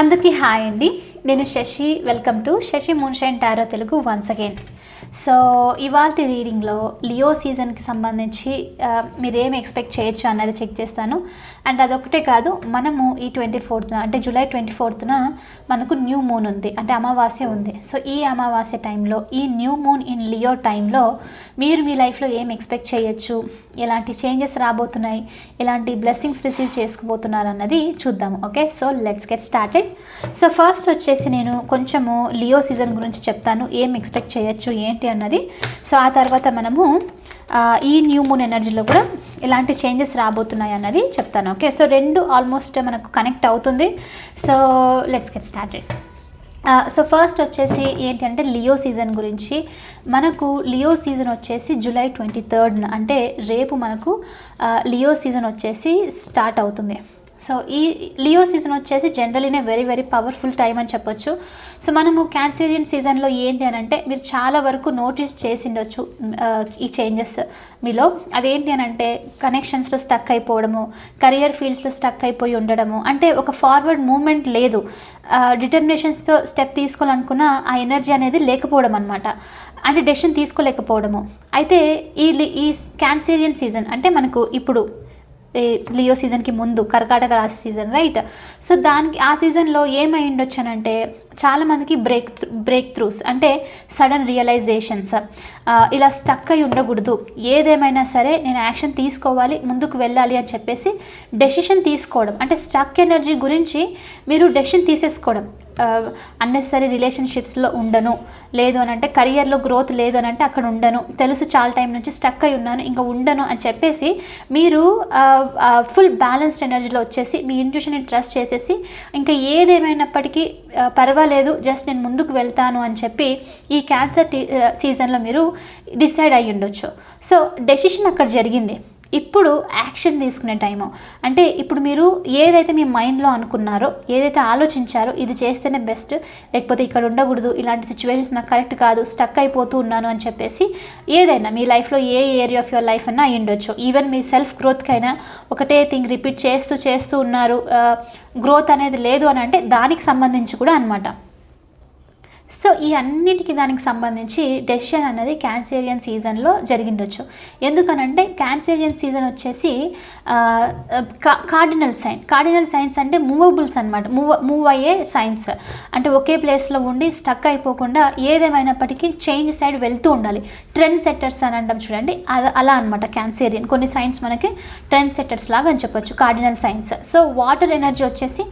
అందరికీ హాయ్ అండి. నేను Sashi. Welcome to Sashi moonshine tarot Telugu once again. So ఇవాళ రీడింగ్లో లియో సీజన్కి సంబంధించి మీరు ఏం ఎక్స్పెక్ట్ చేయొచ్చు అన్నది చెక్ చేస్తాను. అండ్ అదొకటే కాదు మనము ఈ ట్వంటీ ఫోర్త్న అంటే జూలై ట్వంటీ ఫోర్త్న మనకు న్యూ మూన్ ఉంది. అంటే అమావాస్య ఉంది. సో ఈ అమావాస్య టైంలో ఈ న్యూ మూన్ ఇన్ లియో టైంలో మీరు మీ లైఫ్లో ఏం ఎక్స్పెక్ట్ చేయొచ్చు? ఎలాంటి చేంజెస్ రాబోతున్నాయి? ఎలాంటి బ్లెస్సింగ్స్ రిసీవ్ చేసుకోబోతున్నారు అన్నది చూద్దాము. Okay? So let's get started. So first వచ్చేసి నేను కొంచెము లియో సీజన్ గురించి చెప్తాను. ఏం ఎక్స్పెక్ట్ చేయొచ్చు? ఏంటి అన్నది. సో ఆ తర్వాత మనము ఈ న్యూ మూన్ ఎనర్జీలో కూడా ఎలాంటి చేంజెస్ రాబోతున్నాయి అన్నది చెప్తాను. ఓకే సో రెండు ఆల్మోస్ట్ మనకు కనెక్ట్ అవుతుంది. So let's get started so first వచ్చేసి ఏంటంటే లియో సీజన్ గురించి. మనకు లియో సీజన్ వచ్చేసి జూలై ట్వంటీ థర్డ్న అంటే రేపు మనకు లియో సీజన్ వచ్చేసి స్టార్ట్ అవుతుంది. సో ఈ లియో సీజన్ వచ్చేసి జనరలీనే వెరీ వెరీ పవర్ఫుల్ టైం అని చెప్పొచ్చు. సో మనము క్యాన్సరియన్ సీజన్లో ఏంటి అని అంటే మీరు చాలా వరకు నోటీస్ చేసిండొచ్చు ఈ చేంజెస్ మీలో. అదేంటి అని అంటే కనెక్షన్స్లో స్టక్ అయిపోవడము కెరియర్ ఫీల్డ్స్లో స్టక్ అయిపోయి ఉండడము. అంటే ఒక ఫార్వర్డ్ మూమెంట్ లేదు. డిటర్మినేషన్స్తో స్టెప్ తీసుకోవాలనుకున్న ఆ ఎనర్జీ అనేది లేకపోవడం అనమాట అంటే డెసిషన్ తీసుకోలేకపోవడము. అయితే ఈ ఈ క్యాన్సరియన్ సీజన్ అంటే మనకు ఇప్పుడు లియో సీజన్కి ముందు కర్కాటక రాశి సీజన్ రైట్? సో దానికి ఆ సీజన్లో ఏమై ఉండొచ్చనంటే చాలామందికి బ్రేక్ బ్రేక్ త్రూస్ అంటే సడన్ రియలైజేషన్స్. ఇలా స్టక్ అయి ఉండకూడదు. ఏదేమైనా సరే నేను యాక్షన్ తీసుకోవాలి ముందుకు వెళ్ళాలి అని చెప్పేసి డెసిషన్ తీసుకోవడం. అంటే స్టక్ ఎనర్జీ గురించి మీరు డెసిషన్ తీసేసుకోవడం. అన్నెసరీ రిలేషన్షిప్స్లో ఉండను. లేదు అని అంటే కెరియర్లో గ్రోత్ లేదు అని అంటే అక్కడ ఉండను. తెలుసు చాలా టైం నుంచి స్టక్ అయి ఉన్నాను ఇంకా ఉండను అని చెప్పేసి మీరు ఫుల్ బ్యాలెన్స్డ్ ఎనర్జీలో వచ్చేసి మీ ఇంట్యూషన్ని ట్రస్ట్ చేసేసి ఇంకా ఏదేమైనప్పటికీ పర్వాలేదు జస్ట్ నేను ముందుకు వెళ్తాను అని చెప్పి ఈ క్యాన్సర్ సీజన్లో మీరు డిసైడ్ అయ్యి ఉండొచ్చు సో డెసిషన్ అక్కడ జరిగింది. ఇప్పుడు యాక్షన్ తీసుకునే టైము. అంటే ఇప్పుడు మీరు ఏదైతే మీ మైండ్లో అనుకున్నారో ఏదైతే ఆలోచించారో ఇది చేస్తేనే బెస్ట్. లేకపోతే ఇక్కడ ఉండకూడదు ఇలాంటి సిచ్యువేషన్స్ నాకు కరెక్ట్ కాదు స్టక్ అయిపోతూ ఉన్నాను అని చెప్పేసి ఏదైనా మీ లైఫ్లో ఏ ఏరియా ఆఫ్ యువర్ లైఫ్ అన్నా అయ్యుండొచ్చు. ఉండొచ్చు ఈవెన్ మీ సెల్ఫ్ గ్రోత్కైనా ఒకటే థింగ్ రిపీట్ చేస్తూ చేస్తూ ఉన్నారు గ్రోత్ అనేది లేదు అని అంటే దానికి సంబంధించి కూడా అనమాట సో ఈ అన్నిటికీ దానికి సంబంధించి డెసిషన్ అనేది క్యాన్సేరియన్ సీజన్లో జరిగిండొచ్చు. ఎందుకనంటే క్యాన్సేరియన్ సీజన్ వచ్చేసి కార్డినల్ సైన్. కార్డినల్ సైన్స్ అంటే మూవబుల్స్ అనమాట మూవ్ మూవ్ అయ్యే సైన్స్. అంటే ఒకే ప్లేస్లో ఉండి స్టక్ అయిపోకుండా ఏదేమైనప్పటికీ చేంజ్ సైడ్ వెళ్తూ ఉండాలి. ట్రెండ్ సెట్టర్స్ అని అంటాం చూడండి. అది అలా అనమాట క్యాన్సేరియన్. కొన్ని సైన్స్ మనకి ట్రెండ్ సెట్టర్స్ లాగా అని చెప్పొచ్చు cardinal signs. So water energy వచ్చేసి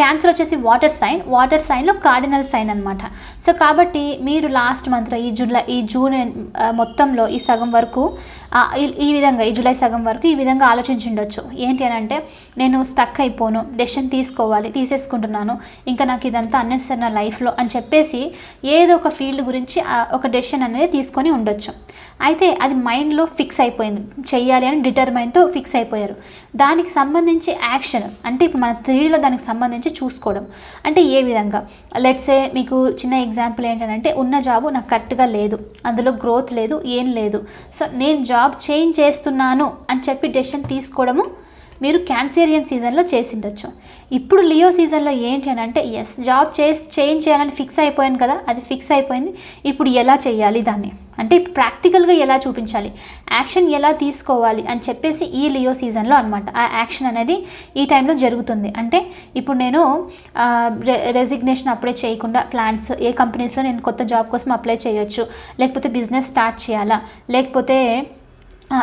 క్యాన్సర్ వచ్చేసి వాటర్ సైన్. వాటర్ సైన్లో కార్డినల్ సైన్ అనమాట సో కాబట్టి మీరు లాస్ట్ మంత్లో ఈ జూలై ఈ జూన్ మొత్తంలో ఈ సగం వరకు ఈ- విధంగా ఈ జూలై సగం వరకు ఈ విధంగా ఆలోచించుండొచ్చు. ఏంటి అని అంటే నేను స్టక్ అయిపోను డెసిషన్ తీసుకోవాలి తీసేసుకుంటున్నాను ఇంకా నాకు ఇదంతా అన్నెసరి నా లైఫ్లో అని చెప్పేసి ఏదో ఒక ఫీల్డ్ గురించి ఒక డెసిషన్ అనేది తీసుకొని ఉండొచ్చు. అయితే అది మైండ్లో ఫిక్స్ అయిపోయింది. చెయ్యాలి అని డిటర్మైన్తో ఫిక్స్ అయిపోయారు. దానికి సంబంధించి యాక్షన్ అంటే ఇప్పుడు మన త్రీడీలో దానికి సంబంధించి చూసుకోవడం. అంటే ఏ విధంగా? లెట్సే మీకు చిన్న ఎగ్జాంపుల్ ఏంటంటే ఉన్న జాబు నాకు కరెక్ట్గా లేదు. అందులో గ్రోత్ లేదు ఏం లేదు. సో నేను జాబ్ చేంజ్ చేస్తున్నాను అని చెప్పి డెసిషన్ తీసుకోవడము మీరు క్యాన్సేరియన్ సీజన్లో చేసిండొచ్చు. ఇప్పుడు లియో సీజన్లో ఏంటి అని అంటే ఎస్ జాబ్ చేసి చేంజ్ చేయాలని ఫిక్స్ అయిపోయాను కదా అది ఫిక్స్ అయిపోయింది. ఇప్పుడు ఎలా చేయాలి దాన్ని? అంటే ప్రాక్టికల్గా ఎలా చూపించాలి? యాక్షన్ ఎలా తీసుకోవాలి అని చెప్పేసి ఈ లియో సీజన్లో అనమాట ఆ యాక్షన్ అనేది ఈ టైంలో జరుగుతుంది. అంటే ఇప్పుడు నేను రెసిగ్నేషన్ అప్లై చేయకుండా ప్లాన్స్ ఏ కంపెనీస్లో నేను కొత్త జాబ్ కోసం అప్లై చేయొచ్చు లేకపోతే బిజినెస్ స్టార్ట్ చేయాలా లేకపోతే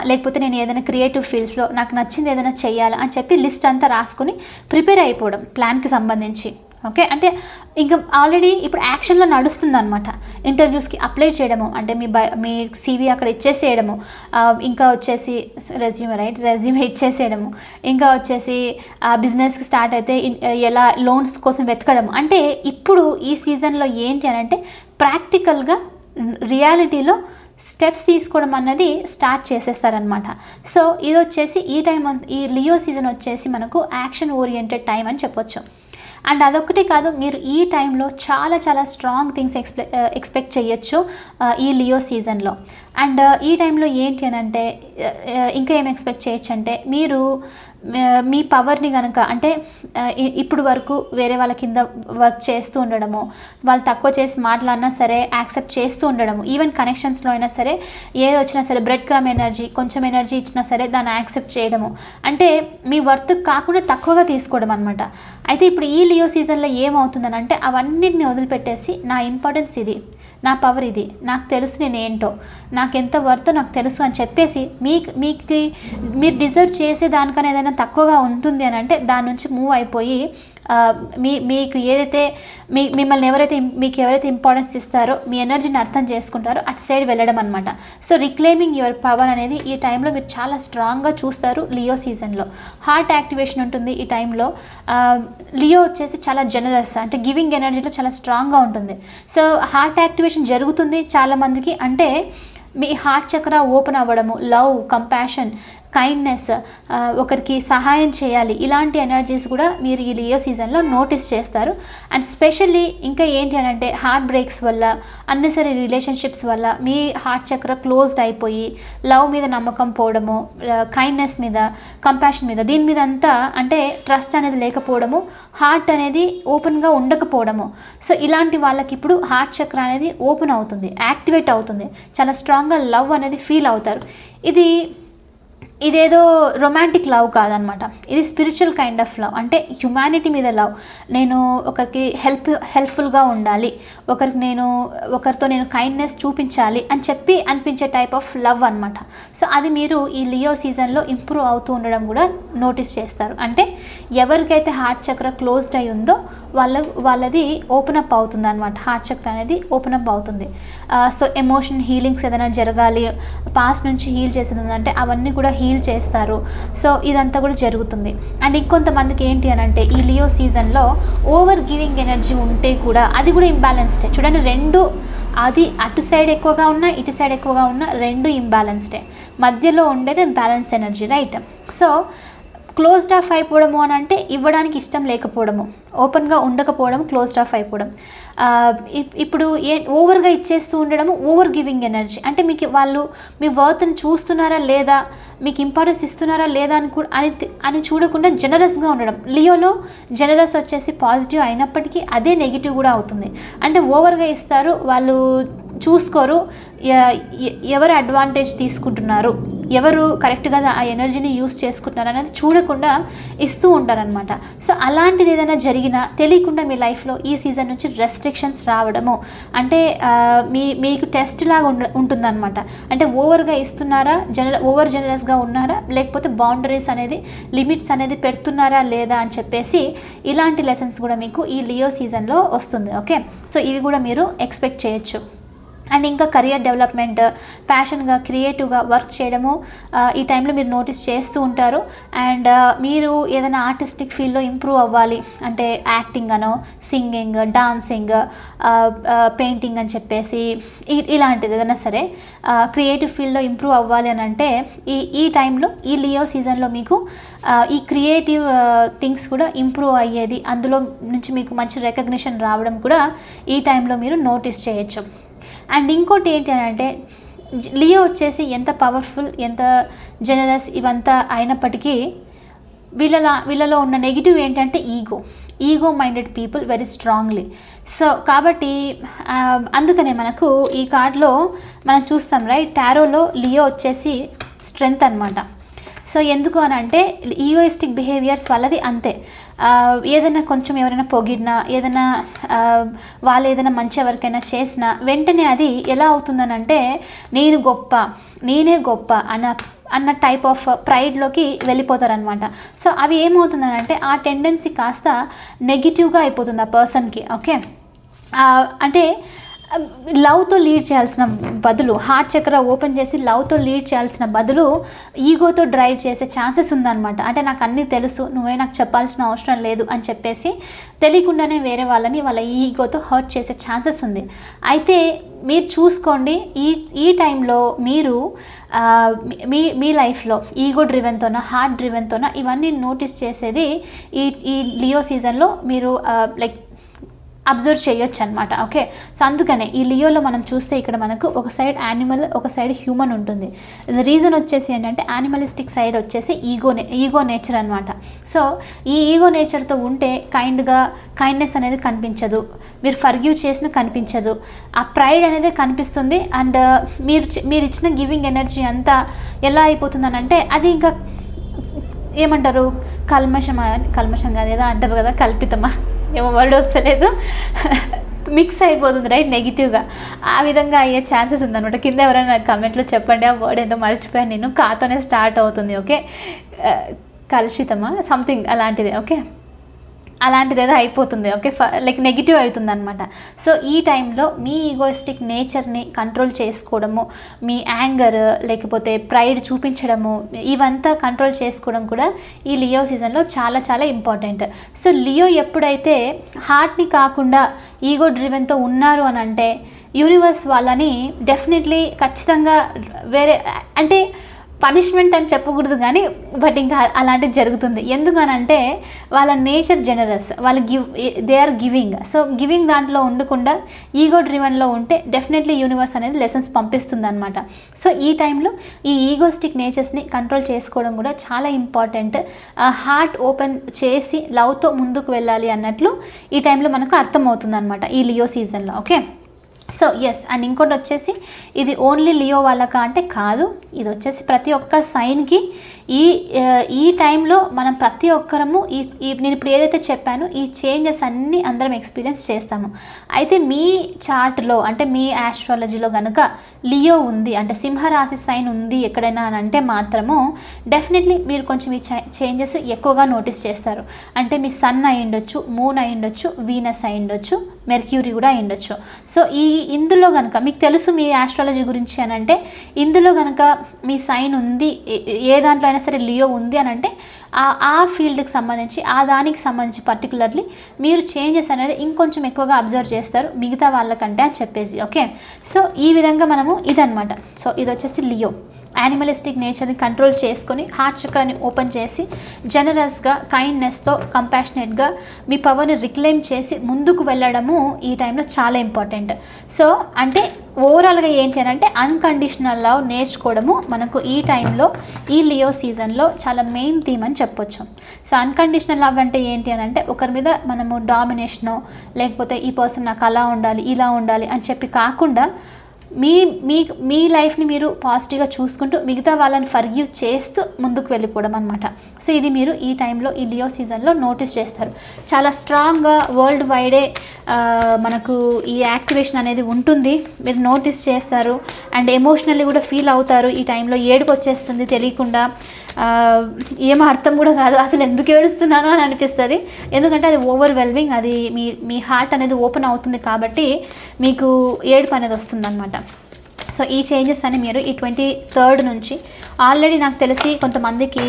లేకపోతే నేను ఏదైనా క్రియేటివ్ ఫీల్డ్స్లో నాకు నచ్చింది ఏదైనా చేయాలి అని చెప్పి లిస్ట్ అంతా రాసుకొని ప్రిపేర్ అయిపోవడం ప్లాన్కి సంబంధించి. ఓకే అంటే ఇంకా ఆల్రెడీ ఇప్పుడు యాక్షన్లో నడుస్తుంది అనమాట ఇంటర్వ్యూస్కి అప్లై చేయడము అంటే మీ బై మీ సీవీ అక్కడ ఇచ్చేసేయడము ఇంకా వచ్చేసి రెజ్యూమ్ రైట్ రెజ్యూమ్ ఇచ్చేసేయడము ఇంకా వచ్చేసి ఆ బిజినెస్కి స్టార్ట్ అయితే ఎలా లోన్స్ కోసం వెతకడం అంటే ఇప్పుడు ఈ సీజన్లో ఏంటి అని అంటే ప్రాక్టికల్గా రియాలిటీలో స్టెప్స్ తీసుకోవడం అన్నది స్టార్ట్ చేసేస్తారనమాట సో ఇది వచ్చేసి ఈ టైం ఈ లియో సీజన్ వచ్చేసి మనకు యాక్షన్ ఓరియంటెడ్ టైం అని చెప్పొచ్చు. అండ్ అదొకటి కాదు మీరు ఈ టైంలో చాలా చాలా స్ట్రాంగ్ థింగ్స్ ఎక్స్పె ఎక్స్పెక్ట్ చేయొచ్చు ఈ లియో సీజన్లో. అండ్ ఈ టైంలో ఏంటి అని అంటే ఇంకా ఏం ఎక్స్పెక్ట్ చేయొచ్చు అంటే మీరు మీ పవర్ని కనుక అంటే ఇప్పుడు వరకు వేరే వాళ్ళ కింద వర్క్ చేస్తూ ఉండడము వాళ్ళు తక్కువ చేసి మాట్లాడినా సరే యాక్సెప్ట్ చేస్తూ ఉండడము ఈవెన్ కనెక్షన్స్లో అయినా సరే ఏది వచ్చినా సరే బ్రెడ్ క్రమ్ ఎనర్జీ కొంచెం ఎనర్జీ ఇచ్చినా సరే దాన్ని యాక్సెప్ట్ చేయడము. అంటే మీ వర్త్ కాకుండా తక్కువగా తీసుకోవడం అనమాట అయితే ఇప్పుడు ఈ లియో సీజన్లో ఏమవుతుందని అంటే అవన్నిటిని వదిలిపెట్టేసి నా ఇంపార్టెన్స్ ఇది. నా పవర్ ఇది. నాకు తెలుసు నేను ఏంటో నాకు ఎంత వర్త్ నాకు తెలుసు అని చెప్పేసి మీకు మీకు మీరు డిజర్వ్ చేసే దానికన్నా ఏదైనా తక్కువగా ఉంటుంది అని అంటే దాని నుంచి మూవ్ అయిపోయి మీ మీకు ఏదైతే మీ మిమ్మల్ని ఎవరైతే మీకు ఎవరైతే ఇంపార్టెన్స్ ఇస్తారో మీ ఎనర్జీని అర్థం చేసుకుంటారో అటు సైడ్ వెళ్ళడం అనమాట సో రిక్లెయిమింగ్ యువర్ పవర్ అనేది ఈ టైంలో మీరు చాలా స్ట్రాంగ్గా చూస్తారు లియో సీజన్లో హార్ట్ యాక్టివేషన్ ఉంటుంది ఈ టైంలో లియో వచ్చేసి చాలా జనరస్ అంటే గివింగ్ ఎనర్జీలో చాలా స్ట్రాంగ్గా ఉంటుంది. సో హార్ట్ యాక్టివేషన్ జరుగుతుంది చాలామందికి. అంటే మీ హార్ట్ చక్ర ఓపెన్ అవ్వడము లవ్ కంపాషన్ కైండ్నెస్ ఒకరికి సహాయం చేయాలి. ఇలాంటి ఎనర్జీస్ కూడా మీరు ఈ లియో సీజన్లో నోటీస్ చేస్తారు. అండ్ స్పెషల్లీ ఇంకా ఏంటి అని అంటే హార్ట్ బ్రేక్స్ వల్ల అన్నెసరీ రిలేషన్షిప్స్ వల్ల మీ హార్ట్ చక్ర క్లోజ్డ్ అయిపోయి లవ్ మీద నమ్మకం పోవడము కైండ్నెస్ మీద కంపాషన్ మీద దీని మీద అంతా అంటే ట్రస్ట్ అనేది లేకపోవడము హార్ట్ అనేది ఓపెన్గా ఉండకపోవడము. సో ఇలాంటి వాళ్ళకి ఇప్పుడు హార్ట్ చక్ర అనేది ఓపెన్ అవుతుంది యాక్టివేట్ అవుతుంది. చాలా స్ట్రాంగ్గా లవ్ అనేది ఫీల్ అవుతారు. ఇది ఇదేదో రొమాంటిక్ లవ్ కాదనమాట. ఇది స్పిరిచువల్ కైండ్ ఆఫ్ లవ్ అంటే హ్యుమానిటీ మీద లవ్ నేను ఒకరికి హెల్ప్ హెల్ప్ఫుల్గా ఉండాలి. ఒకరికి నేను ఒకరితో నేను కైండ్నెస్ చూపించాలి అని చెప్పి అనిపించే టైప్ ఆఫ్ లవ్ అనమాట సో అది మీరు ఈ లియో సీజన్లో ఇంప్రూవ్ అవుతూ ఉండడం కూడా నోటీస్ చేస్తారు. అంటే ఎవరికైతే హార్ట్ చక్ర క్లోజ్డ్ అయి ఉందో వాళ్ళ వాళ్ళది ఓపెన్ అప్ అవుతుంది అనమాట హార్ట్ చక్ర అనేది ఓపెన్ అప్ అవుతుంది. సో ఎమోషన్ హీలింగ్స్ ఏదైనా జరగాలి పాస్ట్ నుంచి హీల్ చేసేది ఉందంటే అవన్నీ కూడా హీల్ చేస్తారు. సో ఇదంతా కూడా జరుగుతుంది. అండ్ ఇంకొంతమందికి ఏంటి అని అంటే ఈ లియో సీజన్లో ఓవర్ గివింగ్ ఎనర్జీ ఉంటే కూడా అది కూడా ఇంబ్యాలెన్స్డే చూడండి రెండు అది అటు సైడ్ ఎక్కువగా ఉన్నా ఇటు సైడ్ ఎక్కువగా ఉన్నా రెండు ఇంబ్యాలెన్స్డే మధ్యలో ఉండేది balance energy right so closed off అయిపోవడము అని అంటే ఇవ్వడానికి ఇష్టం లేకపోవడము. ఓపెన్గా ఉండకపోవడం క్లోజ్డ్ ఆఫ్ అయిపోవడం. ఇప్- ఇప్పుడు ఏ ఓవర్గా ఇచ్చేస్తూ ఉండడము ఓవర్ గివింగ్ ఎనర్జీ. అంటే మీకు వాళ్ళు మీ వర్త్ని చూస్తున్నారా లేదా? మీకు ఇంపార్టెన్స్ ఇస్తున్నారా లేదా అని అని అని చూడకుండా జనరస్గా ఉండడం. లియోలో జనరస్ వచ్చేసి పాజిటివ్ అయినప్పటికీ అదే నెగిటివ్ కూడా అవుతుంది. అంటే ఓవర్గా ఇస్తారు వాళ్ళు చూసుకోరు. ఎ- ఎవరు అడ్వాంటేజ్ తీసుకుంటున్నారు? ఎవరు కరెక్ట్గా ఆ ఎనర్జీని యూస్ చేసుకుంటున్నారు అనేది చూడకుండా ఇస్తూ ఉంటారనమాట సో అలాంటిది ఏదైనా జరిగినా తెలియకుండా మీ లైఫ్లో ఈ సీజన్ నుంచి రెస్ట్రిక్షన్స్ రావడము అంటే మీ మీకు టెస్ట్ లాగా ఉండ ఉంటుందన్నమాట. అంటే ఓవర్గా ఇస్తున్నారా? జనర ఓవర్ జనరస్గా ఉన్నారా? లేకపోతే బౌండరీస్ అనేది లిమిట్స్ అనేది పెడుతున్నారా లేదా అని చెప్పేసి ఇలాంటి లెసన్స్ కూడా మీకు ఈ లియో సీజన్లో వస్తుంది. ఓకే సో ఇవి కూడా మీరు ఎక్స్పెక్ట్ చేయొచ్చు. అండ్ ఇంకా కెరియర్ డెవలప్మెంట్ ప్యాషన్గా క్రియేటివ్గా వర్క్ చేయడము ఈ టైంలో మీరు నోటీస్ చేస్తూ ఉంటారు. అండ్ మీరు ఏదైనా ఆర్టిస్టిక్ ఫీల్డ్లో ఇంప్రూవ్ అవ్వాలి. అంటే యాక్టింగ్ అనో సింగింగ్ డాన్సింగ్ పెయింటింగ్ అని చెప్పేసి ఇలాంటిది ఏదైనా సరే క్రియేటివ్ ఫీల్డ్లో ఇంప్రూవ్ అవ్వాలి అని అంటే ఈ ఈ టైంలో ఈ లియో సీజన్లో మీకు ఈ క్రియేటివ్ థింగ్స్ కూడా ఇంప్రూవ్ అయ్యేది. అందులో నుంచి మీకు మంచి రికగ్నిషన్ రావడం కూడా ఈ టైంలో మీరు నోటీస్ చేయొచ్చు. అండ్ ఇంకోటి ఏంటి అని అంటే లియో వచ్చేసి ఎంత పవర్ఫుల్ ఎంత జనరస్ ఇవంతా అయినప్పటికీ వీళ్ళ వీళ్ళలో ఉన్న నెగిటివ్ ఏంటంటే ego. Ego minded people very strongly. So కాబట్టి అందుకనే మనకు ఈ కార్డులో మనం చూస్తాం రైట్? టారోలో లియో వచ్చేసి స్ట్రెంగ్త్ అనమాట సో ఎందుకు అని అంటే ఈగోయిస్టిక్ బిహేవియర్స్ వాళ్ళది అంతే. ఏదైనా కొంచెం ఎవరైనా పొగిడినా ఏదైనా వాళ్ళు ఏదైనా మంచి ఎవరికైనా చేసినా వెంటనే అది ఎలా అవుతుందని అంటే నేను గొప్ప నేనే గొప్ప అన్న అన్న టైప్ ఆఫ్ ప్రైడ్లోకి వెళ్ళిపోతారనమాట. సో అవి ఏమవుతుందనంటే ఆ టెండెన్సీ కాస్త నెగిటివ్గా అయిపోతుంది ఆ పర్సన్కి ఓకే అంటే Um, లవ్తో లీడ్ చేయాల్సిన బదులు హార్ట్ చక్ర ఓపెన్ చేసి లవ్తో లీడ్ చేయాల్సిన బదులు ఈగోతో డ్రైవ్ చేసే ఛాన్సెస్ ఉందన్నమాట. అంటే నాకు అన్నీ తెలుసు నువ్వే నాకు చెప్పాల్సిన అవసరం లేదు అని చెప్పేసి తెలియకుండానే వేరే వాళ్ళని వాళ్ళ ఈగోతో హర్ట్ చేసే ఛాన్సెస్ ఉంది. అయితే మీరు చూసుకోండి ఈ ఈ టైంలో మీరు మీ మీ లైఫ్లో ఈగో డ్రివెన్తోన హార్ట్ డ్రివెన్తోనో ఇవన్నీ నోటీస్ చేసేది ఈ ఈ లియో సీజన్లో మీరు లైక్ అబ్జర్వ్ చేయొచ్చు అనమాట ఓకే? సో అందుకనే ఈ లియోలో మనం చూస్తే ఇక్కడ మనకు ఒక సైడ్ యానిమల్ ఒక సైడ్ హ్యూమన్ ఉంటుంది. రీజన్ వచ్చేసి ఏంటంటే యానిమలిస్టిక్ సైడ్ వచ్చేసి ఈగో ఈగో నేచర్ అనమాట సో ఈ ఈగో నేచర్తో ఉంటే కైండ్గా కైండ్నెస్ అనేది కనిపించదు. మీరు ఫర్గ్యూ చేసిన కనిపించదు. ఆ ప్రైడ్ అనేది కనిపిస్తుంది అండ్ మీరు మీరు ఇచ్చిన గివింగ్ ఎనర్జీ అంతా ఎలా అయిపోతుందనంటే అది ఇంకా ఏమంటారు? కల్మషమా కల్మషం కాదు ఏదో అంటారు కదా కల్పితమా? ఏమో వర్డ్ వస్తలేదు. మిక్స్ అయిపోతుంది రైట్ నెగిటివ్గా ఆ విధంగా అయ్యే ఛాన్సెస్ ఉందనమాట కింద ఎవరైనా కమెంట్లో చెప్పండి ఆ వర్డ్ ఏదో మర్చిపోయాను నేను. కాతోనే స్టార్ట్ అవుతుంది ఓకే uh, కలుషితమా? సంథింగ్ అలాంటిది ఓకే అలాంటిది ఏదో అయిపోతుంది ఓకే? లైక్ నెగిటివ్ అవుతుంది అనమాట సో ఈ టైంలో మీ ఈగోయిస్టిక్ నేచర్ని కంట్రోల్ చేసుకోవడము మీ యాంగర్ లేకపోతే ప్రైడ్ చూపించడము ఇవంతా కంట్రోల్ చేసుకోవడం కూడా ఈ లియో సీజన్లో చాలా చాలా ఇంపార్టెంట్. సో లియో ఎప్పుడైతే హార్ట్ని కాకుండా ఈగో డ్రివెన్తో ఉన్నారు అని అంటే యూనివర్స్ వాళ్ళని డెఫినెట్లీ ఖచ్చితంగా వేరే అంటే పనిష్మెంట్ అని చెప్పకూడదు కానీ బట్ ఇంకా అలాంటిది జరుగుతుంది. ఎందుకనంటే వాళ్ళ నేచర్ జనరస్ వాళ్ళు give they are giving so giving దాంట్లో ఉండకుండా ఈగో డ్రివెన్లో ఉంటే డెఫినెట్లీ యూనివర్స్ అనేది లెసన్స్ పంపిస్తుంది అనమాట సో ఈ టైంలో ఈ ఈగోస్టిక్ నేచర్స్ని కంట్రోల్ చేసుకోవడం కూడా చాలా ఇంపార్టెంట్ హార్ట్ ఓపెన్ చేసి లవ్తో ముందుకు వెళ్ళాలి అన్నట్లు ఈ టైంలో మనకు అర్థమవుతుంది అనమాట ఈ లియో సీజన్లో ఓకే సో ఎస్ అండ్ ఇంకోటి వచ్చేసి ఇది ఓన్లీ లియో వాళ్ళకా అంటే కాదు. ఇది వచ్చేసి ప్రతి ఒక్క సైన్కి ఈ ఈ టైంలో మనం ప్రతి ఒక్కరము ఈ ఈ నేను ఇప్పుడు ఏదైతే చెప్పానో ఈ చేంజెస్ అన్నీ అందరం ఎక్స్పీరియన్స్ చేస్తాము. అయితే మీ చార్ట్లో అంటే మీ ఆస్ట్రాలజీలో కనుక లియో ఉంది అంటే సింహరాశి సైన్ ఉంది ఎక్కడైనా అని అంటే మాత్రము డెఫినెట్లీ మీరు కొంచెం ఈ చేంజెస్ ఎక్కువగా నోటీస్ చేస్తారు. అంటే మీ సన్ అయి ఉండొచ్చు మూన్ అయి ఉండొచ్చు వీనస్ అయి ఉండొచ్చు మెర్క్యూరీ కూడా అయి ఉండొచ్చు. సో ఈ ఇందులో కనుక మీకు తెలుసు మీ ఆస్ట్రాలజీ గురించి అని అంటే ఇందులో కనుక మీ సైన్ ఉంది ఏ- ఏ దాంట్లో అయినా సరే లియో ఉంది అని అంటే ఆ ఆ ఫీల్డ్కి సంబంధించి ఆ దానికి సంబంధించి పర్టికులర్లీ మీరు చేంజెస్ అనేది ఇంకొంచెం ఎక్కువగా అబ్జర్వ్ చేస్తారు మిగతా వాళ్ళకంటే అని చెప్పేసి ఓకే సో ఈ విధంగా మనము ఇదనమాట సో ఇది వచ్చేసి లియో. యానిమలిస్టిక్ నేచర్ని కంట్రోల్ చేసుకొని హార్ట్ చక్రాన్ని ఓపెన్ చేసి జనరస్గా కైండ్నెస్తో కంపాషనేట్గా మీ పవర్ని రిక్లెయిమ్ చేసి ముందుకు వెళ్ళడము ఈ టైంలో చాలా ఇంపార్టెంట్ సో అంటే ఓవరాల్గా ఏంటి అని అంటే అన్కండిషనల్ లవ్ నేర్చుకోవడము మనకు ఈ టైంలో ఈ లియో సీజన్లో చాలా మెయిన్ థీమ్ అని చెప్పొచ్చు. సో అన్కండిషనల్ లవ్ అంటే ఏంటి అని అంటే ఒకరి మీద మనము డామినేషనో లేకపోతే ఈ పర్సన్ నాకు అలా ఉండాలి ఇలా ఉండాలి అని చెప్పి కాకుండా మీ మీ మీ లైఫ్ని మీరు పాజిటివ్గా చూసుకుంటూ మిగతా వాళ్ళని ఫర్గ్యూ చేస్తూ ముందుకు వెళ్ళిపోవడం అనమాట సో ఇది మీరు ఈ టైంలో ఈ లియో సీజన్లో నోటీస్ చేస్తారు. చాలా స్ట్రాంగ్గా వరల్డ్ వైడే మనకు ఈ యాక్టివేషన్ అనేది ఉంటుంది. మీరు నోటీస్ చేస్తారు. అండ్ ఎమోషనల్లీ కూడా ఫీల్ అవుతారు. ఈ టైంలో ఏడుపు వచ్చేస్తుంది తెలియకుండా. ఏం అర్థం కూడా కాదు. అసలు ఎందుకు ఏడుస్తున్నాను అని అనిపిస్తుంది. ఎందుకంటే అది ఓవర్వెల్మింగ్ అది మీ మీ హార్ట్ అనేది ఓపెన్ అవుతుంది కాబట్టి మీకు ఏడుపు అనేది వస్తుందన్నమాట. సో ఈ చేంజెస్ అని మీరు ఈ ట్వంటీ థర్డ్ నుంచి ఆల్రెడీ నాకు తెలిసి కొంతమందికి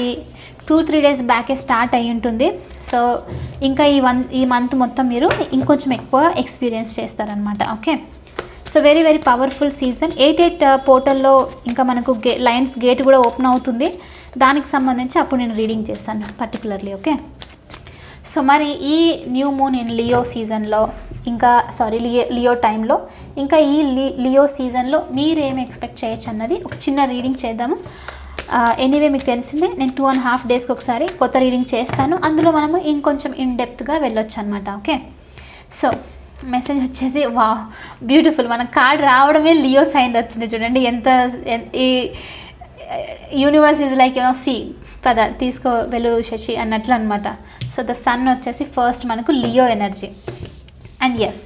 టూ త్రీ డేస్ బ్యాకే స్టార్ట్ అయి ఉంటుంది. సో ఇంకా ఈ వన్ ఈ మంత్ మొత్తం మీరు ఇంకొంచెం ఎక్కువ ఎక్స్పీరియన్స్ చేస్తారనమాట okay so very very powerful season eight eight పోర్టల్లో ఇంకా మనకు గే లైన్స్ గేట్ కూడా ఓపెన్ అవుతుంది. దానికి సంబంధించి అప్పుడు నేను రీడింగ్ చేస్తాను పర్టికులర్లీ ఓకే సో మరి ఈ న్యూ మూన్ ఇన్ లియో సీజన్లో ఇంకా సారీ లియో లియో టైంలో ఇంకా ఈ లియో సీజన్లో మీరేం ఎక్స్పెక్ట్ చేయొచ్చు అన్నది ఒక చిన్న రీడింగ్ చేద్దాము. ఎనీవే మీకు తెలిసిందే నేను టూ అండ్ హాఫ్ డేస్కి ఒకసారి కొత్త రీడింగ్ చేస్తాను. అందులో మనము ఇంకొంచెం ఇన్ డెప్త్గా వెళ్ళొచ్చు అనమాట ఓకే? సో మెసేజ్ వచ్చేసి వా బ్యూటిఫుల్ మన కార్డ్ రావడమే లియో సైన్ వచ్చింది చూడండి ఎంత ఈ universe is like you know C పద తీసుకో వెలు శశి అన్నట్లు అనమాట సో ద సన్ వచ్చేసి ఫస్ట్ మనకు లియో ఎనర్జీ అండ్ ఎస్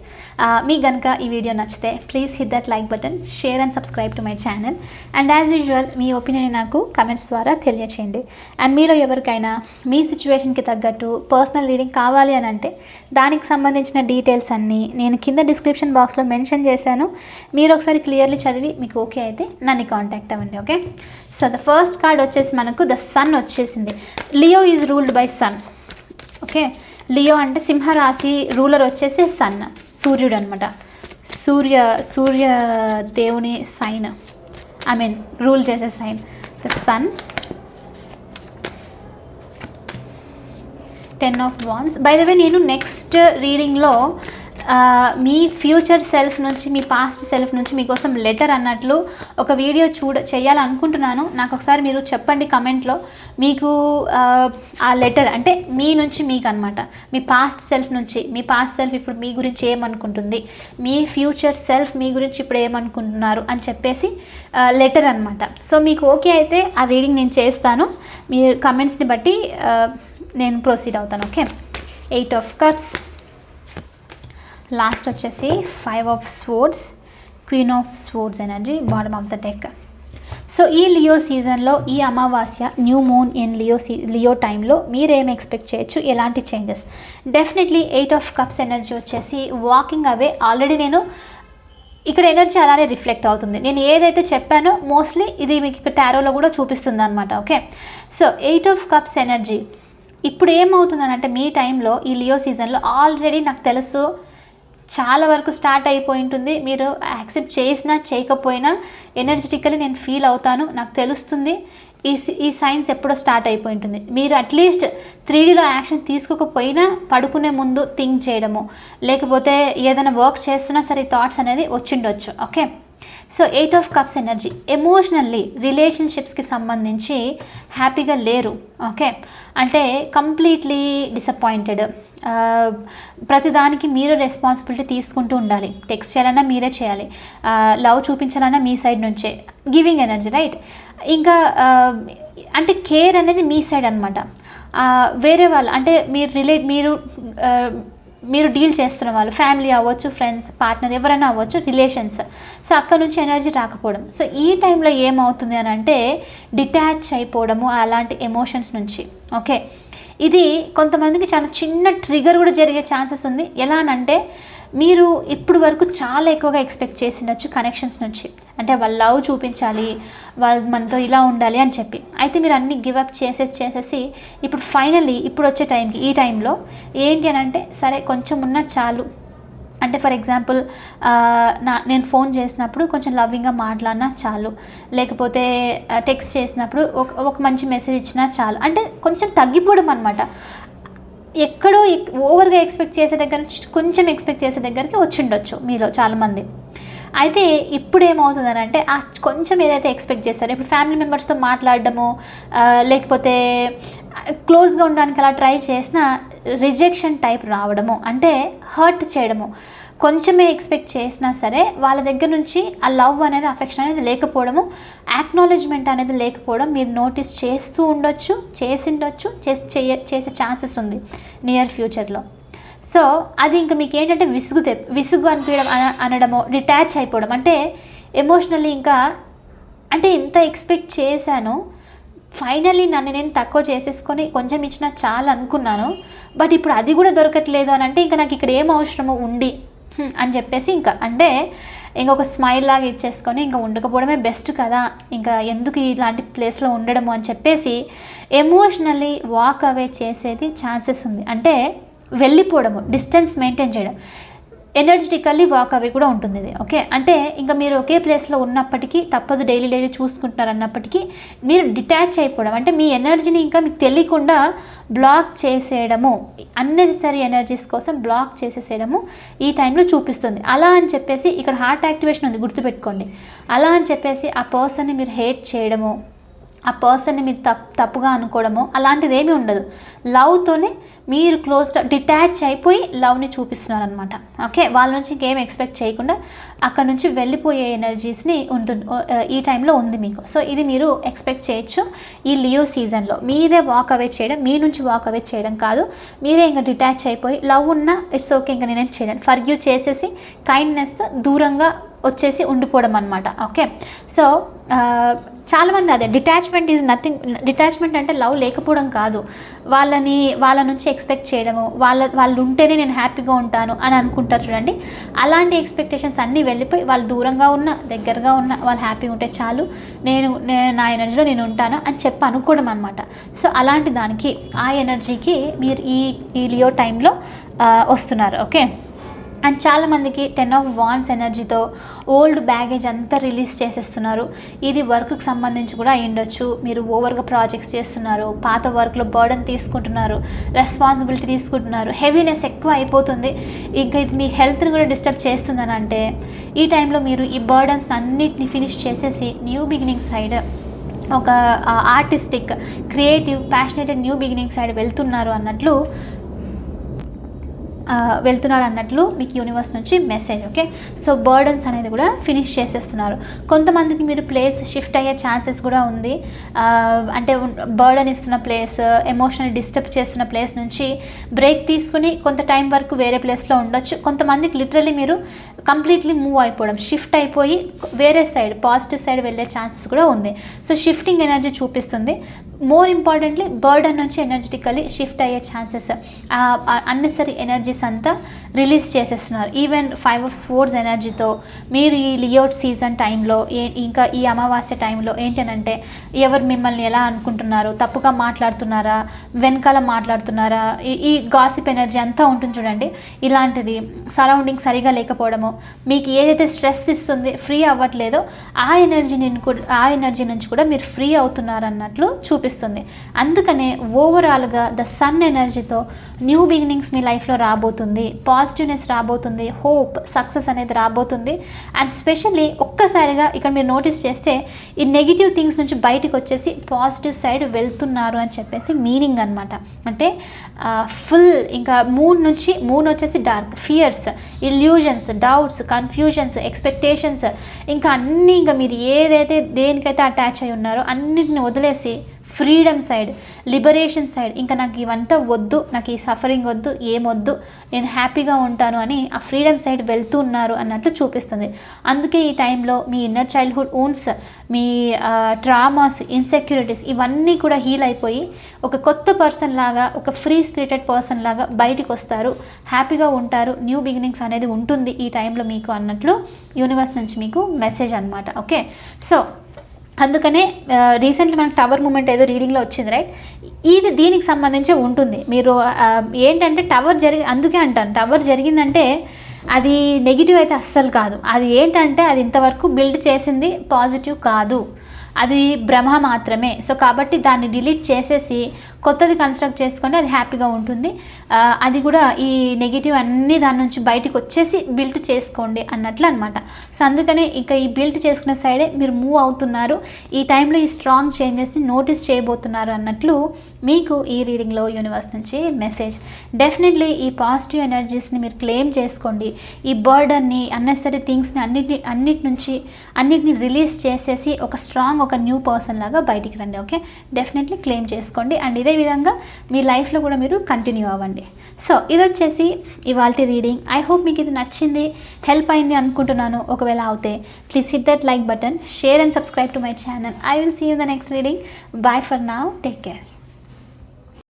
మీ కనుక ఈ వీడియో నచ్చితే please hit that like button share and subscribe to my channel and as usual me opinion నాకు కమెంట్స్ ద్వారా తెలియచేయండి. అండ్ మీలో ఎవరికైనా మీ సిచ్యువేషన్కి తగ్గట్టు పర్సనల్ రీడింగ్ కావాలి అని అంటే దానికి సంబంధించిన డీటెయిల్స్ అన్నీ నేను కింద డిస్క్రిప్షన్ బాక్స్లో మెన్షన్ చేశాను. మీరు ఒకసారి క్లియర్లీ చదివి మీకు ఓకే అయితే నన్ను కాంటాక్ట్ అవ్వండి okay so the first card వచ్చేసి మనకు ద సన్ వచ్చేసింది. Leo is ruled by sun okay Leo అంటే సింహరాశి రూలర్ వచ్చేసి సన్ సూర్యుడు అనమాట సూర్య సూర్య దేవుని సైన్. ఐ మీన్ రూల్ చేసే sign. The sun ten of wands. By the way నేను నెక్స్ట్ రీడింగ్లో మీ ఫ్యూచర్ సెల్ఫ్ నుంచి మీ పాస్ట్ సెల్ఫ్ నుంచి మీకోసం లెటర్ అన్నట్లు ఒక వీడియో చూడ చేయాలనుకుంటున్నాను. నాకు ఒకసారి మీరు చెప్పండి కమెంట్లో మీకు ఆ, లెటర్ అంటే మీ నుంచి మీకు అనమాట మీ పాస్ట్ సెల్ఫ్ నుంచి. మీ పాస్ట్ సెల్ఫ్ ఇప్పుడు మీ గురించి ఏమనుకుంటుంది? మీ ఫ్యూచర్ సెల్ఫ్ మీ గురించి ఇప్పుడు ఏమనుకుంటున్నారు? అని చెప్పేసి లెటర్ అనమాట సో మీకు ఓకే అయితే ఆ రీడింగ్ నేను చేస్తాను. మీ కమెంట్స్ని బట్టి నేను ప్రొసీడ్ అవుతాను. Okay eight of cups last వచ్చేసి five of swords queen of swords energy bottom of the deck so ఈ లియో సీజన్లో ఈ అమావాస్య new moon in Leo see Leo టైంలో మీరేం ఎక్స్పెక్ట్ చేయొచ్చు? ఎలాంటి changes definitely eight of cups energy వచ్చేసి వాకింగ్ అవే ఆల్రెడీ నేను ఇక్కడ ఎనర్జీ అలానే రిఫ్లెక్ట్ అవుతుంది. నేను ఏదైతే చెప్పానో మోస్ట్లీ ఇది మీకు ఇక్కడ టారోలో కూడా చూపిస్తుంది అనమాట okay so eight of cups energy ఇప్పుడు ఏమవుతుందనంటే మీ టైంలో ఈ లియో సీజన్లో ఆల్రెడీ నాకు తెలుసు చాలా వరకు స్టార్ట్ అయిపోయి ఉంటుంది మీరు యాక్సెప్ట్ చేసినా చేయకపోయినా ఎనర్జెటికల్లీ నేను ఫీల్ అవుతాను. నాకు తెలుస్తుంది ఈ ఈ సైన్స్ ఎప్పుడో స్టార్ట్ అయిపోయి ఉంటుంది మీరు అట్లీస్ట్ త్రీ డీలో యాక్షన్ తీసుకోకపోయినా పడుకునే ముందు థింక్ చేయడము లేకపోతే ఏదైనా వర్క్ చేస్తున్నా సరే థాట్స్ అనేది వచ్చిండొచ్చు. Okay? So eight of cups energy emotionally రిలేషన్షిప్స్కి సంబంధించి హ్యాపీగా లేరు. ఓకే అంటే కంప్లీట్లీ డిసప్పాయింటెడ్ ప్రతిదానికి మీరు రెస్పాన్సిబిలిటీ తీసుకుంటూ ఉండాలి. టెక్స్ట్ చేయాలన్నా మీరే చేయాలి. Uh, లవ్ చూపించాలన్నా మీ సైడ్ నుంచే. గివింగ్ ఎనర్జీ రైట్ ఇంకా uh, అంటే కేర్ అనేది మీ సైడ్ అనమాట uh, వేరే వాళ్ళు అంటే మీరు రిలేట్ మీరు మీరు డీల్ చేస్తున్న వాళ్ళు ఫ్యామిలీ అవ్వచ్చు ఫ్రెండ్స్ పార్ట్నర్ ఎవరైనా అవ్వచ్చు రిలేషన్స్. సో అక్కడ నుంచి ఎనర్జీ రాకపోవడం. సో ఈ టైంలో ఏమవుతుంది అని అంటే డిటాచ్ అయిపోవడము అలాంటి ఎమోషన్స్ నుంచి. ఓకే? ఇది కొంతమందికి చాలా చిన్న ట్రిగర్ కూడా జరిగే ఛాన్సెస్ ఉంది. ఎలా అంటే మీరు ఇప్పుడు వరకు చాలా ఎక్కువగా ఎక్స్పెక్ట్ చేసిండొచ్చు కనెక్షన్స్ నుంచి. అంటే వాళ్ళు లవ్ చూపించాలి వాళ్ళు మనతో ఇలా ఉండాలి అని చెప్పి. అయితే మీరు అన్ని గివప్ చేసేసి చేసేసి ఇప్పుడు ఫైనల్లీ ఇప్పుడు వచ్చే టైంకి ఈ టైంలో ఏంటి అని అంటే సరే కొంచెం ఉన్నా చాలు. అంటే ఫర్ ఎగ్జాంపుల్ నా నేను ఫోన్ చేసినప్పుడు కొంచెం లవ్వింగ్గా మాట్లాడినా చాలు. లేకపోతే టెక్స్ట్ చేసినప్పుడు ఒక ఒక మంచి మెసేజ్ ఇచ్చినా చాలు. అంటే కొంచెం తగ్గిపోవడం అనమాట ఎక్కడో ఓవర్గా ఎక్స్పెక్ట్ చేసే దగ్గర నుంచి కొంచెం ఎక్స్పెక్ట్ చేసే దగ్గరికి వచ్చిండొచ్చు మీలో చాలామంది. అయితే ఇప్పుడు ఏమవుతుందని అంటే ఆ కొంచెం ఏదైతే ఎక్స్పెక్ట్ చేస్తారో ఇప్పుడు ఫ్యామిలీ మెంబర్స్తో మాట్లాడడము లేకపోతే క్లోజ్గా ఉండడానికి అలా ట్రై చేసినా రిజెక్షన్ టైప్ రావడము అంటే హర్ట్ చేయడము. కొంచెమే ఎక్స్పెక్ట్ చేసినా సరే వాళ్ళ దగ్గర నుంచి ఆ లవ్ అనేది అఫెక్షన్ అనేది లేకపోవడము యాక్నాలెడ్జ్మెంట్ అనేది లేకపోవడం మీరు నోటీస్ చేస్తూ ఉండొచ్చు చేసిండొచ్చు చేసి చేయ చేసే ఛాన్సెస్ ఉంది నియర్ ఫ్యూచర్లో సో అది ఇంకా మీకు ఏంటంటే విసుగు తె విసుగు అనిపించడం అన- అనడము డిటాచ్ అయిపోవడం. అంటే ఎమోషనల్లీ ఇంకా అంటే ఇంత ఎక్స్పెక్ట్ చేశాను ఫైనల్లీ నన్ను నేను తక్కువ చేసేసుకొని కొంచెం ఇచ్చినా చాలా అనుకున్నాను బట్ ఇప్పుడు అది కూడా దొరకట్లేదు అని అంటే ఇంకా నాకు ఇక్కడ ఏం అవసరమో? ఉండి. అని చెప్పేసి ఇంకా అంటే ఇంకొక స్మైల్ లాగా ఇచ్చేసుకొని ఇంకా ఉండకపోవడమే బెస్ట్ కదా. ఇంకా ఎందుకు ఇలాంటి ప్లేస్లో ఉండడము అని చెప్పేసి ఎమోషనల్లీ వాక్ అవే చేసేది ఛాన్సెస్ ఉంది. అంటే వెళ్ళిపోవడము డిస్టెన్స్ మెయింటైన్ చేయడం. ఎనర్జెటికల్లీ వాక్ అవి కూడా ఉంటుంది ఇది ఓకే అంటే ఇంకా మీరు ఒకే ప్లేస్లో ఉన్నప్పటికీ తప్పదు డైలీ డైలీ చూసుకుంటున్నారు అన్నప్పటికీ మీరు డిటాచ్ అయిపోవడం అంటే మీ ఎనర్జీని ఇంకా మీకు తెలియకుండా బ్లాక్ చేసేయడము అన్నెసరీ ఎనర్జీస్ కోసం బ్లాక్ చేసేసేయడము ఈ టైంలో చూపిస్తుంది. అలా అని చెప్పేసి ఇక్కడ హార్ట్ యాక్టివేషన్ ఉంది గుర్తుపెట్టుకోండి. అలా అని చెప్పేసి ఆ పర్సన్ని మీరు హేట్ చేయడము ఆ పర్సన్ని మీరు తప్ తప్పుగా అనుకోవడము అలాంటిది ఏమీ ఉండదు. లవ్తోనే మీరు క్లోజ్ డిటాచ్ అయిపోయి లవ్ని చూపిస్తున్నారనమాట ఓకే వాళ్ళ నుంచి ఇంకేం ఎక్స్పెక్ట్ చేయకుండా అక్కడ నుంచి వెళ్ళిపోయే ఎనర్జీస్ని ఉంటుంది ఈ టైంలో ఉంది మీకు. సో ఇది మీరు ఎక్స్పెక్ట్ చేయొచ్చు ఈ లియో సీజన్లో మీరే వాక్ అవే చేయడం మీ నుంచి వాక్ అవే చేయడం కాదు. మీరే ఇంకా డిటాచ్ అయిపోయి లవ్ ఉన్నా ఇట్స్ ఓకే ఇంకా నేనేం చేయలేను. ఫర్గ్యూ చేసేసి కైండ్నెస్ దూరంగా వచ్చేసి ఉండిపోవడం అనమాట ఓకే? సో చాలామంది అదే డిటాచ్మెంట్ ఈజ్ నథింగ్ డిటాచ్మెంట్ అంటే లవ్ లేకపోవడం కాదు. వాళ్ళని వాళ్ళ నుంచి ఎక్స్పెక్ట్ చేయడము వాళ్ళ వాళ్ళు ఉంటేనే నేను హ్యాపీగా ఉంటాను అని అనుకుంటారు చూడండి. అలాంటి ఎక్స్పెక్టేషన్స్ అన్నీ వెళ్ళిపోయి వాళ్ళు దూరంగా ఉన్న దగ్గరగా ఉన్న వాళ్ళు హ్యాపీగా ఉంటే చాలు నేను నేను నా ఎనర్జీలో నేను ఉంటాను అని చెప్పి అనుకోవడం అనమాట సో అలాంటి దానికి ఆ ఎనర్జీకి మీరు ఈ ఈ లియో టైంలో వస్తున్నారు ఓకే? అండ్ చాలామందికి టెన్ ఆఫ్ వాన్స్ ఎనర్జీతో ఓల్డ్ బ్యాగేజ్ అంతా రిలీజ్ చేసేస్తున్నారు. ఇది వర్క్కి సంబంధించి కూడా అయ్యుండొచ్చు మీరు ఓవర్గా ప్రాజెక్ట్స్ చేస్తున్నారు. పాత వర్క్లో బర్డన్ తీసుకుంటున్నారు. రెస్పాన్సిబిలిటీ తీసుకుంటున్నారు. హెవీనెస్ ఎక్కువ అయిపోతుంది. ఇంకా ఇది మీ హెల్త్ని కూడా డిస్టర్బ్ చేస్తుందని అంటే ఈ టైంలో మీరు ఈ బర్డన్స్ అన్నిటిని ఫినిష్ చేసేసి న్యూ బిగినింగ్ సైడ్ ఒక artistic creative passionated new beginning side వెళ్తున్నారు అన్నట్లు వెళ్తున్నారు అన్నట్లు మీకు యూనివర్స్ నుంచి మెసేజ్ ఓకే సో బర్డన్స్ అనేది కూడా ఫినిష్ చేసేస్తున్నారు. కొంతమందికి మీరు ప్లేస్ షిఫ్ట్ అయ్యే ఛాన్సెస్ కూడా ఉంది. అంటే బర్డన్ ఇస్తున్న ప్లేస్ ఎమోషనల్ డిస్టర్బ్ చేస్తున్న ప్లేస్ నుంచి బ్రేక్ తీసుకుని కొంత టైం వరకు వేరే ప్లేస్లో ఉండొచ్చు. కొంతమందికి లిటరలీ మీరు కంప్లీట్లీ మూవ్ అయిపోవడం షిఫ్ట్ అయిపోయి వేరే సైడ్ పాజిటివ్ సైడ్ వెళ్ళే ఛాన్సెస్ కూడా ఉంది. సో షిఫ్టింగ్ ఎనర్జీ చూపిస్తుంది. మోర్ ఇంపార్టెంట్లీ బర్డన్ నుంచి ఎనర్జెటికలీ షిఫ్ట్ అయ్యే ఛాన్సెస్ అన్నెసరీ ఎనర్జీస్ అంతా రిలీజ్ చేసేస్తున్నారు. ఈవెన్ ఫైవ్ ఆఫ్ స్పోర్ట్స్ ఎనర్జీతో మీరు ఈ లియోట్ సీజన్ టైంలో ఏ ఇంకా ఈ అమావాస్య టైంలో ఏంటనంటే ఎవరు మిమ్మల్ని ఎలా అనుకుంటున్నారు? తప్పుగా మాట్లాడుతున్నారా? వెనకాల మాట్లాడుతున్నారా? ఈ- ఈ గాసిప్ ఎనర్జీ అంతా ఉంటుంది చూడండి. ఇలాంటిది సరౌండింగ్ సరిగా లేకపోవడము మీకు ఏదైతే స్ట్రెస్ ఇస్తుంది ఫ్రీ అవ్వట్లేదో ఆ ఎనర్జీ కూడా ఆ ఎనర్జీ నుంచి కూడా మీరు ఫ్రీ అవుతున్నారన్నట్లు చూపిస్తుంది. అందుకనే ఓవరాల్గా ద సన్ ఎనర్జీతో న్యూ బిగినింగ్స్ మీ లైఫ్లో రాబోతుంది పాజిటివ్నెస్ రాబోతుంది హోప్ సక్సెస్ అనేది రాబోతుంది. అండ్ స్పెషల్లీ ఒక్కసారిగా ఇక్కడ మీరు నోటీస్ చేస్తే ఈ నెగిటివ్ థింగ్స్ నుంచి బయటకు వచ్చేసి పాజిటివ్ సైడ్ వెళ్తున్నారు అని చెప్పేసి మీనింగ్ అనమాట అంటే ఫుల్ ఇంకా మూన్ నుంచి మూన్ వచ్చేసి dark fears illusions doubts confusions expectations ఇంకా అన్నీ ఇంకా మీరు ఏదైతే దేనికైతే అటాచ్ అయి ఉన్నారో అన్నిటిని వదిలేసి ఫ్రీడమ్ సైడ్ లిబరేషన్ సైడ్. ఇంకా నాకు ఇవంతా వద్దు నాకు ఈ సఫరింగ్ వద్దు ఏమొద్దు నేను హ్యాపీగా ఉంటాను అని ఆ ఫ్రీడమ్ సైడ్ వెళ్తూ ఉన్నారు అన్నట్లు చూపిస్తుంది. అందుకే ఈ టైంలో మీ ఇన్నర్ చైల్డ్హుడ్ ఓన్స్ మీ ట్రామాస్ ఇన్సెక్యూరిటీస్ ఇవన్నీ కూడా హీల్ అయిపోయి ఒక కొత్త పర్సన్ లాగా ఒక ఫ్రీ స్పిరిటెడ్ పర్సన్ లాగా బయటికి వస్తారు. హ్యాపీగా ఉంటారు. న్యూ బిగినింగ్స్ అనేది ఉంటుంది ఈ టైంలో మీకు అన్నట్లు యూనివర్స్ నుంచి మీకు మెసేజ్ అనమాట ఓకే సో అందుకనే రీసెంట్లీ మనకు టవర్ మూమెంట్ ఏదో రీడింగ్లో వచ్చింది రైట్ ఇది దీనికి సంబంధించి ఉంటుంది. మీరు ఏంటంటే టవర్ జరిగి అందుకే అంటాను టవర్ జరిగిందంటే అది నెగిటివ్ అయితే అస్సలు కాదు. అది ఏంటంటే అది ఇంతవరకు బిల్డ్ చేసింది పాజిటివ్ కాదు. అది భ్రమ మాత్రమే. సో కాబట్టి దాన్ని డిలీట్ చేసేసి కొత్తది కన్స్ట్రక్ట్ చేసుకోండి అది హ్యాపీగా ఉంటుంది. అది కూడా ఈ నెగిటివ్ అన్నీ దాని నుంచి బయటకు వచ్చేసి బిల్ట్ చేసుకోండి అన్నట్లు అనమాట సో అందుకనే ఇక ఈ బిల్ట్ చేసుకున్న సైడే మీరు మూవ్ అవుతున్నారు. ఈ టైంలో ఈ స్ట్రాంగ్ చేంజెస్ని నోటీస్ చేయబోతున్నారు అన్నట్లు మీకు ఈ రీడింగ్లో యూనివర్స్ నుంచి మెసేజ్ డెఫినెట్లీ ఈ పాజిటివ్ ఎనర్జీస్ని మీరు క్లెయిమ్ చేసుకోండి. ఈ బర్డన్ని అన్నెసరీ థింగ్స్ని అన్నిటి అన్నిటి నుంచి అన్నిటిని రిలీజ్ చేసేసి ఒక స్ట్రాంగ్ ఒక న్యూ పర్సన్ లాగా బయటికి రండి ఓకే డెఫినెట్లీ క్లెయిమ్ చేసుకోండి. అండ్ ఇదే విధంగా మీ లైఫ్లో కూడా మీరు కంటిన్యూ అవ్వండి. సో ఇది వచ్చేసి ఇవాళ రీడింగ్. ఐ హోప్ మీకు ఇది నచ్చింది హెల్ప్ అయింది అనుకుంటున్నాను. ఒకవేళ అవుతే please hit that like button share and subscribe to my channel. I will see you the next reading. Bye for now take care.